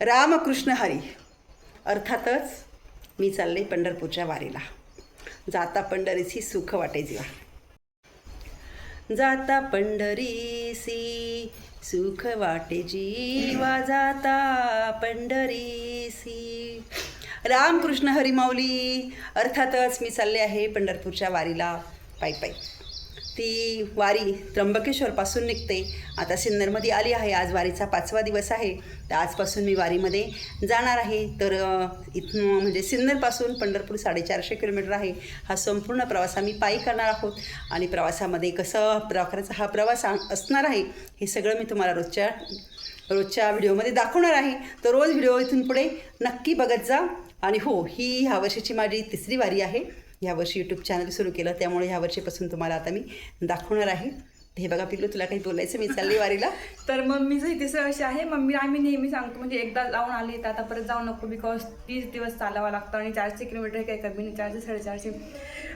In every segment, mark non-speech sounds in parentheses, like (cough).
रामकृष्ण हरी. अर्थातच मी चालले पंढरपूरच्या वारीला. जाता पंढरीची सुख वाटे जीवा. जाता पंढरीसी सुख वाटे जीवा. जाता पंढरीसी रामकृष्ण हरी माऊली. अर्थातच मी चालले आहे पंढरपूरच्या वारीला. पायी पायी. ती वारी त्र्यंबकेश्वरपासून निघते. आता सिन्नरमध्ये आली आहे. आज वारीचा पाचवा दिवस आहे. तर आजपासून मी वारीमध्ये जाणार आहे. तर इथून म्हणजे सिन्नरपासून पंढरपूर साडेचारशे किलोमीटर आहे. हा संपूर्ण प्रवास आम्ही पायी करणार आहोत. आणि प्रवासामध्ये कसं प्रकारचा हा प्रवास असणार आहे हे सगळं मी तुम्हाला रोजच्या रोजच्या व्हिडिओमध्ये दाखवणार आहे. तर रोज व्हिडिओ इथून पुढे नक्की बघत जा. आणि हो ही ह्या वर्षीची माझी तिसरी वारी आहे. ह्या वर्षी यूट्यूब चॅनल सुरू केलं. त्यामुळे ह्या वर्षीपासून तुम्हाला आता मी दाखवणार आहे. हे बघा पिल्लू तुला काही बोलायचं? मी चालली वारीला. (laughs) तर मम्मीचं इथे सर अशी आहे मम्मी आम्ही नेहमी सांगतो म्हणजे एकदा जाऊन आली तर आता परत जाऊ नको बिकॉज तीस दिवस चालावा लागतं आणि चारशे किलोमीटर काही कमी नाही चारशे साडेचारशे.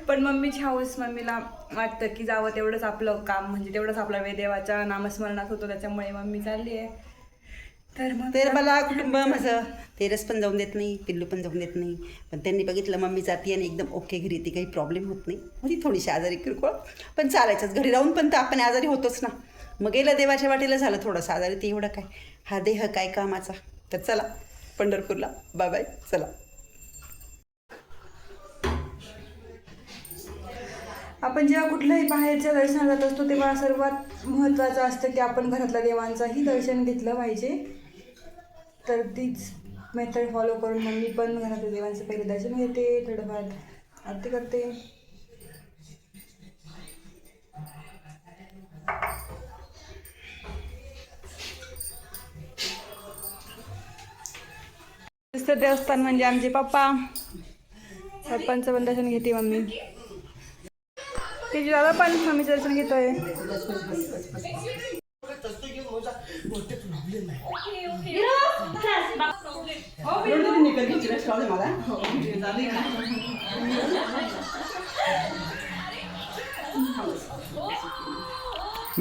पण मम्मीची हाऊस मम्मीला वाटतं की जावं तेवढंच आपलं काम म्हणजे तेवढंच आपला वेदेवाच्या नामस्मरणात होतो त्याच्यामुळे मम्मी चालली आहे. तर मग तर मला कुटुंब माझं तेरस पण जाऊन देत नाही पिल्लू पण जाऊन देत नाही. पण त्यांनी बघितलं मम्मी जाती आणि एकदम ओके घरी ती काही प्रॉब्लेम होत नाही. होती थोडीशी आजारी किरकोळ पण चालायचंच. घरी राहून पण तर आपण आजारी होतोच ना. मग गेलं देवाच्या वाटेला झालं थोडंसं आजारी ते एवढं काय. हा देह काय कामाचा. तर चला पंढरपूरला. बाय बाय चला. आपण जेव्हा कुठल्याही बाहेरच्या दर्शनाला जात असतो तेव्हा सर्वात महत्त्वाचं असतं की आपण घरातल्या देवांचंही दर्शन घेतलं पाहिजे. तर तीच मेथड फॉलो करून मग मी पण घरातल्या देवांचं पहिले दर्शन घेते थोडंफार आरती करते दुसरं देवस्थान म्हणजे आमचे पप्पा पप्पांचं पण दर्शन घेते मम्मी तिची दादा पण मम्मीचं दर्शन घेतोय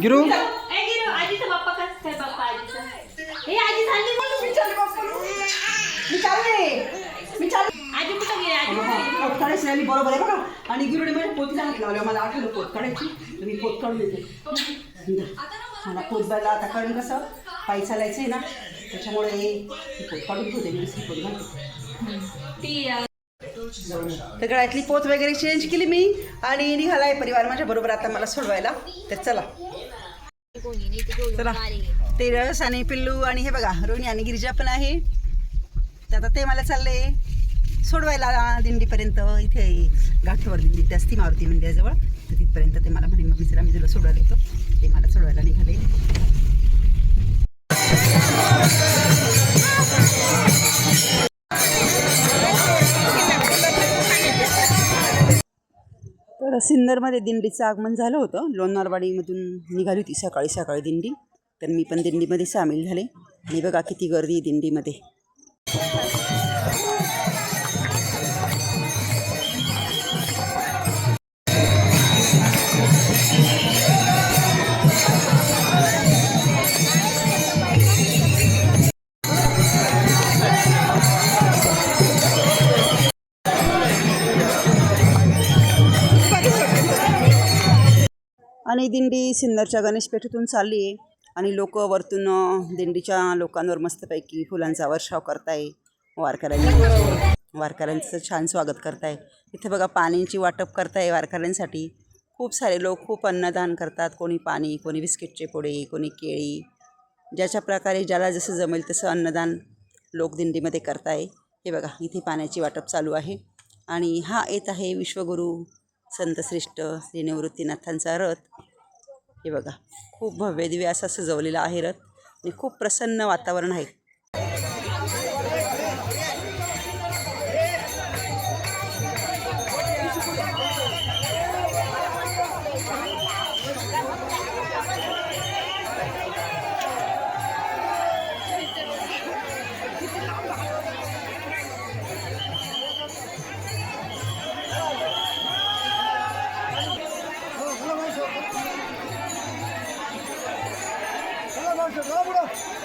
गिरू? ए गिरो आजीचा बाप्पा कसं काय बाप्पा आजीचा? हे आजी चालली आजी कुठं गेली? आजी कुठं गेली? पोत काढायची आली बरोबर आहे बघा. आणि गिरुडी म्हणजे पोती हात लावल्या मला आठवलं पोत काढायची. तर मी पोत काढून देते. मला पोत बायला आता कारण कसं? पायी चालायचं आहे ना? त्याच्यामुळे काढून ठेवते मी घालते ती तर गळ्यातली पोत वगैरे चेंज केली मी आणि निघालाय परिवार माझ्या बरोबर आता मला सोडवायला. तर चला. चला. ते रस आणि पिल्लू आणि हे बघा रोहिणी आणि गिरिजा पण आहे. तर आता ते मला चालले सोडवायला दिंडीपर्यंत. इथे गाठीवर दिंडी ते असती मारुती मंदिराजवळ तर तिथपर्यंत ते मला म्हणे मग विसरा मी तुला सोडवायला येतो. ते मला सोडवायला निघाले. तर सिन्नरमध्ये दिंडीचं आगमन झालं होतं. लोणारवाडीमधून निघाली होती सकाळी सकाळी दिंडी. तर मी पण दिंडीमध्ये सामील झाले. आणि बघा किती गर्दी दिंडीमध्ये. दिंडी सिन्नरच्या गणेशपेठेतून चालली आहे. आणि लोक वरतून दिंडीच्या लोकांवर मस्तपैकी फुलांचा वर्षाव करताय. वारकऱ्यांनी वारकऱ्यांचं छान स्वागत करताय. इथे बघा पाण्याची वाटप करताय वारकऱ्यांसाठी. खूप सारे लोक खूप अन्नदान करतात. कोणी पाणी कोणी बिस्किटचे पोळे कोणी केळी. ज्याच्या प्रकारे ज्याला जसं जमेल तसं अन्नदान लोक दिंडीमध्ये करताय. हे बघा इथे पाण्याची वाटप चालू आहे. आणि हा येत आहे विश्वगुरू संतश्रेष्ठ श्री निवृत्तीनाथांचा रथ. हे बघा खूप भव्य दिव्य असा सजवलेला आहे रथ. आणि खूप प्रसन्न वातावरण आहे. ¡Vámonos!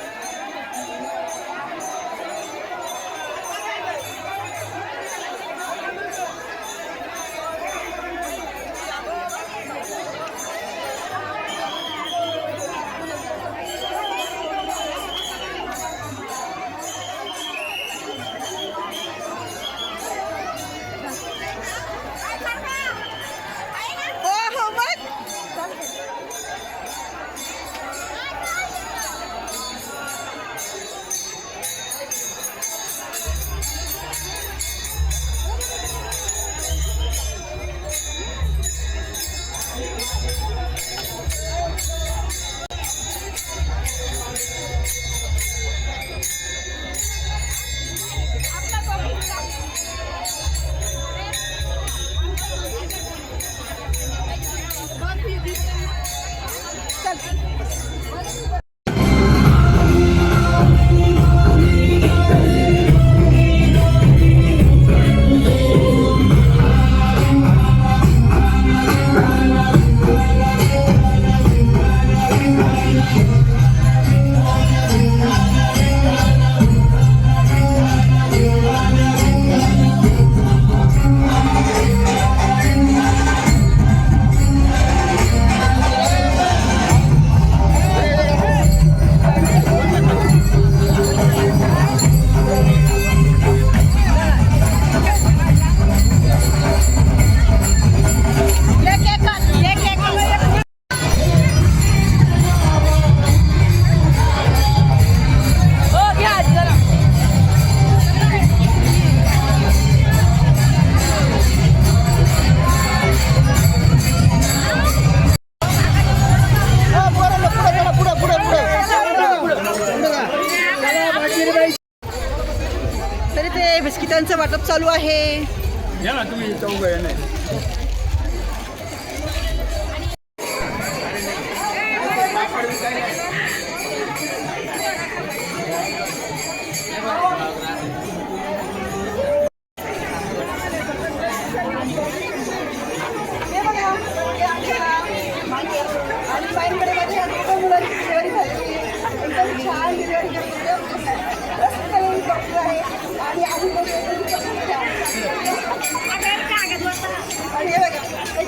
बिस्किटांचं वाटप चालू आहे या ना तुम्ही चौघ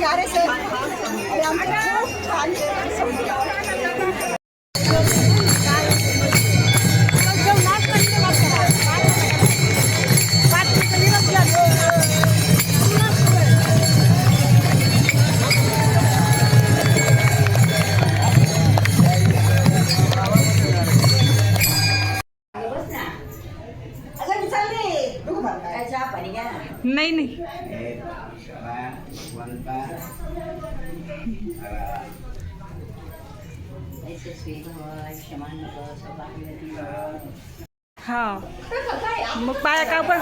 नाही नाही हा. मग पाया का पण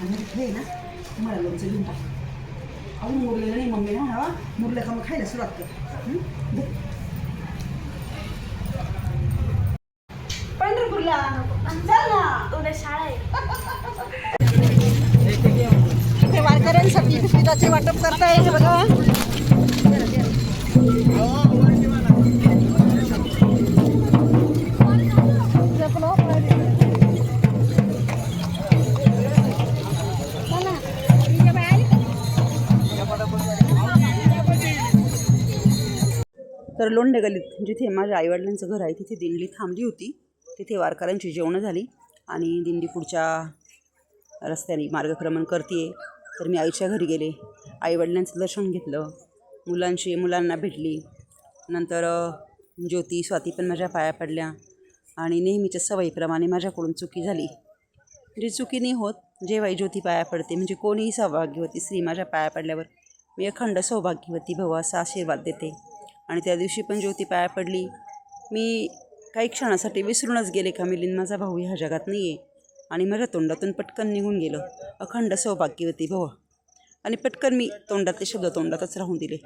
आणि हे ना तुम्हाला लोणचं घेऊन टाक. अहो मुरलेलं नाही मम्मी ना हवा मुरलं का मग खायला सुरुवात कर. हं? पंढरपूरला. चल ना. उद्या शाळा आहे. (laughs) वारकऱ्यांसाठी बिस्किटाचे वाटप करता येईल बघा. तर लोंढे गलीत जिथे माझ्या आईवडिलांचं घर आहे तिथे दिंडी थांबली होती. तिथे वारकऱ्यांची जेवणं झाली आणि दिंडी पुढच्या रस्त्याने मार्गक्रमण करते तर मी आईच्या घरी गेले. आईवडिलांचं दर्शन घेतलं. मुलांशी मुलांना भेटली. नंतर ज्योती स्वाती पण माझ्या पाया पडल्या. आणि नेहमीच्या सवयीप्रमाणे माझ्याकडून चुकी झाली. तरी चुकी नाही होत जेव्हाही ज्योती पाया पडते. म्हणजे कोणीही सौभाग्यवती स्त्री माझ्या पाया पडल्यावर मी अखंड सौभाग्यवती भव असा आशीर्वाद देते. आणि त्या दिवशी पण ज्योती पाया पडली. मी काही क्षणासाठी विसरूनच गेले का मिलिंद? माझा भाऊ ह्या जगात नाही आहे आणि माझ्या तोंडातून पटकन निघून गेलं. अखंड सौभाग्यवती भव आणि पटकन मी तोंडातले शब्द तोंडातच राहून दिले.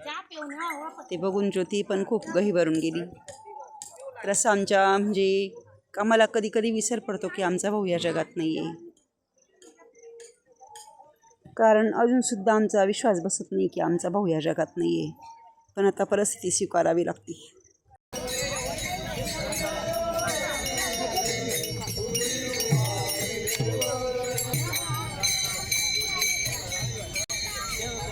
ते बघून ज्योती पण खूप गही भरून गेली. तर असं आमच्या म्हणजे आम्हाला कधी कधी विसर पडतो की आमचा भाऊ या जगात नाही आहे कारण अजूनसुद्धा आमचा विश्वास बसत नाही की आमचा भाऊ या जगात नाही आहे पण आता परिस्थिती स्वीकारावी लागते.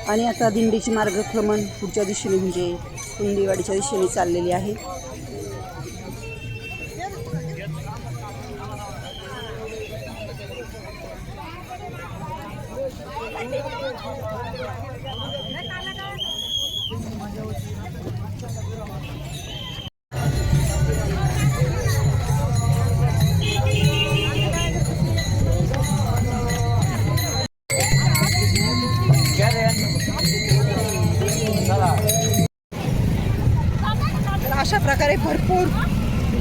आणि आता दिंडीची मार्गक्रमण पुढच्या दिशेने म्हणजे कुंडीवाडीच्या दिशेने चाललेली आहे. भरपूर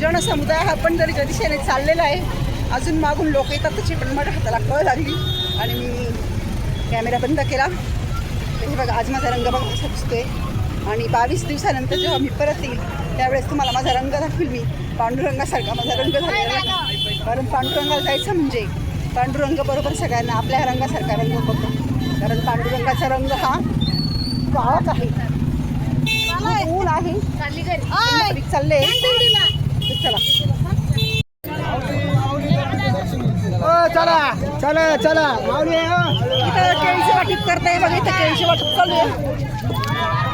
जनसमुदाय हा पण जरी दिशेने चाललेला आहे अजून मागून लोक येतात त्याची पण माझ्या हाताला कळ लागली. आणि मी कॅमेरा बंद केला. हे बघा आज माझा रंग बघा कसा दिसतोय. आणि बावीस दिवसानंतर जेव्हा मी परत येईल त्यावेळेस तुम्हाला माझा रंग दाखवील मी. पांडुरंगासारखा माझा रंग झालेला कारण पांडुरंगाला जायचं म्हणजे पांडुरंग बरोबर सगळ्यांना आपल्या रंगासारखा रंग बघतो. कारण पांडुरंगाचा रंग हा काळाच आहे. खूप ऊन आहे? चालले. चला. चला चला चला. माऊली इथं केळीचं वाटप करताय बघा इथं केळीचं वाटप चालू आहे.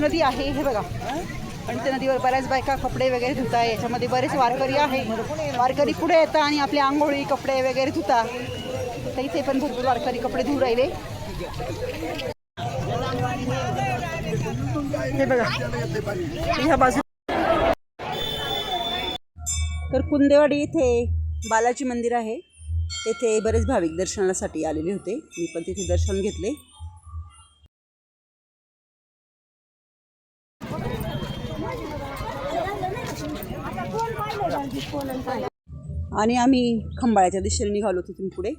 नदी आहे हे बघा. आणि त्या नदीवर बऱ्याच बायका कपडे वगैरे धुता याच्यामध्ये बरेच वारकरी आहे. वारकरी पुढे येतात आणि आपल्या आंघोळी कपडे वगैरे धुता तर इथे पण भरपूर वारकरी कपडे धुवू राहिले. हे बघा. ह्या बाजू तर कुंदेवाडी इथे बालाजी मंदिर आहे. तेथे बरेच भाविक दर्शनासाठी आलेले होते. मी पण तिथे दर्शन घेतले. आणि आम्ही खंबाळ्याच्या दिशेने निघालो तिथून पुढे.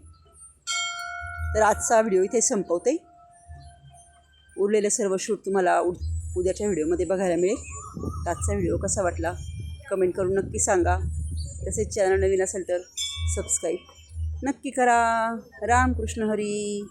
तर आजचा व्हिडिओ इथे संपवते. उरलेलं सर्व शूट तुम्हाला उ उद्याच्या व्हिडिओमध्ये बघायला मिळेल. आजचा व्हिडिओ कसा वाटला कमेंट करून नक्की सांगा. तसेच चॅनल नवीन असेल तर सबस्क्राईब नक्की करा. रामकृष्ण हरी.